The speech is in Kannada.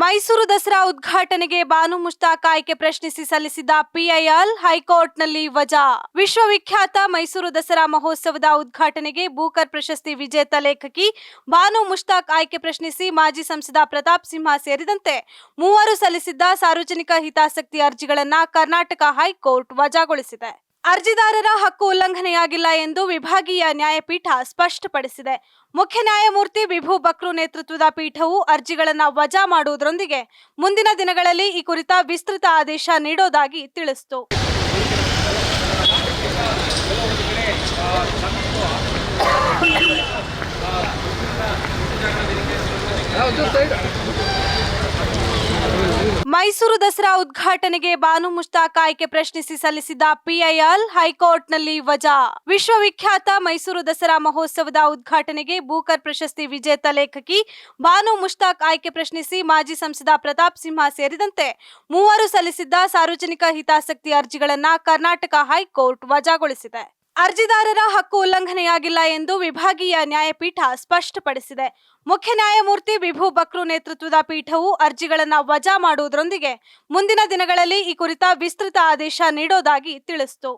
ಮೈಸೂರು ದಸರಾ ಉದ್ಘಾಟನೆಗೆ ಬಾನು ಮುಷ್ತಾಕ್ ಆಯ್ಕೆ ಪ್ರಶ್ನಿಸಿ ಸಲ್ಲಿಸಿದ ಪಿಐಎಲ್ ಹೈಕೋರ್ಟ್ನಲ್ಲಿ ವಜಾ. ವಿಶ್ವವಿಖ್ಯಾತ ಮೈಸೂರು ದಸರಾ ಮಹೋತ್ಸವದ ಉದ್ಘಾಟನೆಗೆ ಬೂಕರ್ ಪ್ರಶಸ್ತಿ ವಿಜೇತ ಲೇಖಕಿ ಬಾನು ಮುಷ್ತಾಕ್ ಆಯ್ಕೆ ಪ್ರಶ್ನಿಸಿ ಮಾಜಿ ಸಂಸದ ಪ್ರತಾಪ್ ಸಿಂಹ ಸೇರಿದಂತೆ ಮೂವರು ಸಲ್ಲಿಸಿದ್ದ ಸಾರ್ವಜನಿಕ ಹಿತಾಸಕ್ತಿ ಅರ್ಜಿಗಳನ್ನು ಕರ್ನಾಟಕ ಹೈಕೋರ್ಟ್ ವಜಾಗೊಳಿಸಿದೆ. ಅರ್ಜಿದಾರರ ಹಕ್ಕು ಉಲ್ಲಂಘನೆಯಾಗಿಲ್ಲ ಎಂದು ವಿಭಾಗೀಯ ನ್ಯಾಯಪೀಠ ಸ್ಪಷ್ಟಪಡಿಸಿದೆ. ಮುಖ್ಯ ನ್ಯಾಯಮೂರ್ತಿ ವಿಭು ಬಕ್ರು ನೇತೃತ್ವದ ಪೀಠವು ಅರ್ಜಿಗಳನ್ನು ವಜಾ ಮಾಡುವುದರೊಂದಿಗೆ ಮುಂದಿನ ದಿನಗಳಲ್ಲಿ ಈ ಕುರಿತ ವಿಸ್ತೃತ ಆದೇಶ ನೀಡೋದಾಗಿ ತಿಳಿಸಿತು. ಮೈಸೂರು ದಸರಾ ಉದ್ಘಾಟನೆಗೆ ಬಾನು ಮುಷ್ತಾಕ್ ಆಯ್ಕೆ ಪ್ರಶ್ನಿಸಿ ಸಲ್ಲಿಸಿದ ಪಿಐಎಲ್ ಹೈಕೋರ್ಟ್ನಲ್ಲಿ ವಜಾ. ವಿಶ್ವವಿಖ್ಯಾತ ಮೈಸೂರು ದಸರಾ ಮಹೋತ್ಸವದ ಉದ್ಘಾಟನೆಗೆ ಬೂಕರ್ ಪ್ರಶಸ್ತಿ ವಿಜೇತ ಲೇಖಕಿ ಬಾನು ಮುಷ್ತಾಕ್ ಆಯ್ಕೆ ಪ್ರಶ್ನಿಸಿ ಮಾಜಿ ಸಂಸದ ಪ್ರತಾಪ್ ಸಿಂಹ ಸೇರಿದಂತೆ ಮೂವರು ಸಲ್ಲಿಸಿದ್ದ ಸಾರ್ವಜನಿಕ ಹಿತಾಸಕ್ತಿ ಅರ್ಜಿಗಳನ್ನು ಕರ್ನಾಟಕ ಹೈಕೋರ್ಟ್ ವಜಾಗೊಳಿಸಿದೆ. ಅರ್ಜಿದಾರರ ಹಕ್ಕು ಉಲ್ಲಂಘನೆಯಾಗಿಲ್ಲ ಎಂದು ವಿಭಾಗೀಯ ನ್ಯಾಯಪೀಠ ಸ್ಪಷ್ಟಪಡಿಸಿದೆ. ಮುಖ್ಯ ನ್ಯಾಯಮೂರ್ತಿ ವಿಭು ಬಕ್ರು ನೇತೃತ್ವದ ಪೀಠವು ಅರ್ಜಿಗಳನ್ನು ವಜಾ ಮಾಡುವುದರೊಂದಿಗೆ ಮುಂದಿನ ದಿನಗಳಲ್ಲಿ ಈ ಕುರಿತ ವಿಸ್ತೃತ ಆದೇಶ ನೀಡೋದಾಗಿ ತಿಳಿಸಿತು.